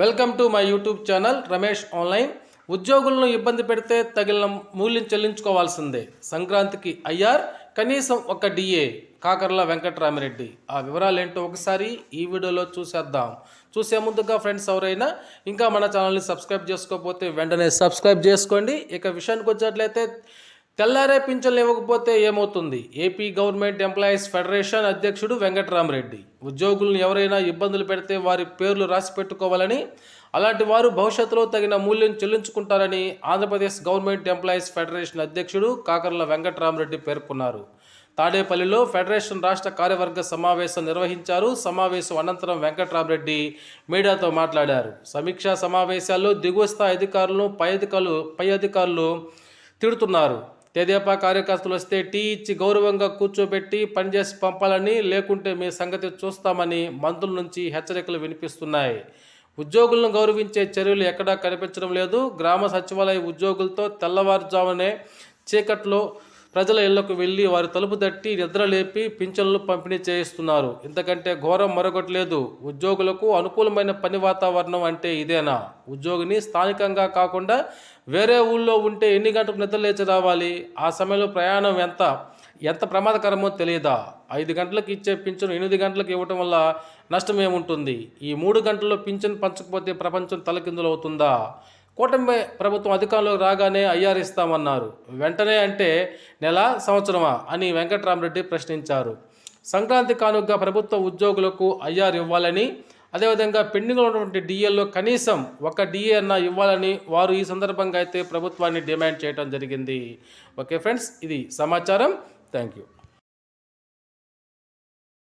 Welcome to my YouTube channel Ramesh online. ఉద్యోగులను ఇబ్బంది పెడితే తగిన మూల్యం చెల్లించుకోవాల్సిందే. సంక్రాంతికి అయ్యార్ కనీసం ఒక డిఏ కాకర్ల వెంకటరామిరెడ్డి. ఆ వివరాలు ఏంటో ఒకసారి ఈ వీడియోలో చూసేద్దాం. చూసే ముందుగా ఫ్రెండ్స్ ఎవరైనా ఇంకా మన ఛానల్ని సబ్స్క్రైబ్ చేసుకోకపోతే వెంటనే సబ్స్క్రైబ్ చేసుకోండి. ఇక విషయానికి వచ్చినట్లయితే తెల్లారే పింఛన్లు ఇవ్వకపోతే ఏమవుతుంది? ఏపీ గవర్నమెంట్ ఎంప్లాయీస్ ఫెడరేషన్ అధ్యక్షుడు వెంకటరామరెడ్డి. ఉద్యోగులను ఎవరైనా ఇబ్బందులు పెడితే వారి పేర్లు రాసి పెట్టుకోవాలని అలాంటి వారు భవిష్యత్తులో తగిన మూల్యం చెల్లించుకుంటారని ఆంధ్రప్రదేశ్ గవర్నమెంట్ ఎంప్లాయీస్ ఫెడరేషన్ అధ్యక్షుడు కాకర్ల వెంకటరామరెడ్డి పేర్కొన్నారు. తాడేపల్లిలో ఫెడరేషన్ రాష్ట్ర కార్యవర్గ సమావేశం నిర్వహించారు. సమావేశం అనంతరం వెంకట్రామరెడ్డి మీడియాతో మాట్లాడారు. సమీక్షా సమావేశాల్లో దిగువ స్థాయి అధికారులను పై అధికారులు పై అధికారులు తిడుతున్నారు. తెదేపా కార్యకర్తలు వస్తే టీ ఇచ్చి గౌరవంగా కూర్చోబెట్టి పనిచేసి పంపాలని లేకుంటే మీ సంగతి చూస్తామని మంత్రుల నుంచి హెచ్చరికలు వినిపిస్తున్నాయి. ఉద్యోగులను గౌరవించే చర్యలు ఎక్కడా కనిపించడం లేదు. గ్రామ సచివాలయ ఉద్యోగులతో తెల్లవారుజామునే చీకట్లో ప్రజల ఇళ్ళకు వెళ్ళి వారి తలుపు తట్టి నిద్రలేపి పింఛన్లు పంపిణీ చేయిస్తున్నారు. ఇంతకంటే ఘోరం మరొకటి లేదు ఉద్యోగులకు అనుకూలమైన పని వాతావరణం అంటే ఇదేనా? ఉద్యోగిని స్థానికంగా కాకుండా వేరే ఊళ్ళో ఉంటే ఎన్ని గంటలకు నిద్ర లేచి రావాలి? ఆ సమయంలో ప్రయాణం ఎంత? ఎంత ప్రమాదకరమో తెలియదా ఐదు గంటలకు ఇచ్చే పింఛను ఎనిమిది గంటలకు ఇవ్వటం వల్ల నష్టం ఏముంటుంది ఈ మూడు గంటల్లో పింఛను పంచకపోతే ప్రపంచం తలకిందులవుతుందా? కూటమి ప్రభుత్వం అధికారంలోకి రాగానే ఐఆర్ ఇస్తామన్నారు. వెంటనే అంటే నెల సంవత్సరమా అని వెంకట్రామరెడ్డి ప్రశ్నించారు. సంక్రాంతి కానుకగా ప్రభుత్వ ఉద్యోగులకు ఐఆర్ ఇవ్వాలని అదేవిధంగా పెండింగ్లో ఉన్నటువంటి డిఏల్లో కనీసం ఒక డిఏ అన్న ఇవ్వాలని వారు ఈ సందర్భంగా అయితే ప్రభుత్వాన్ని డిమాండ్ చేయడం జరిగింది. ఓకే ఫ్రెండ్స్ ఇది సమాచారం. Thank you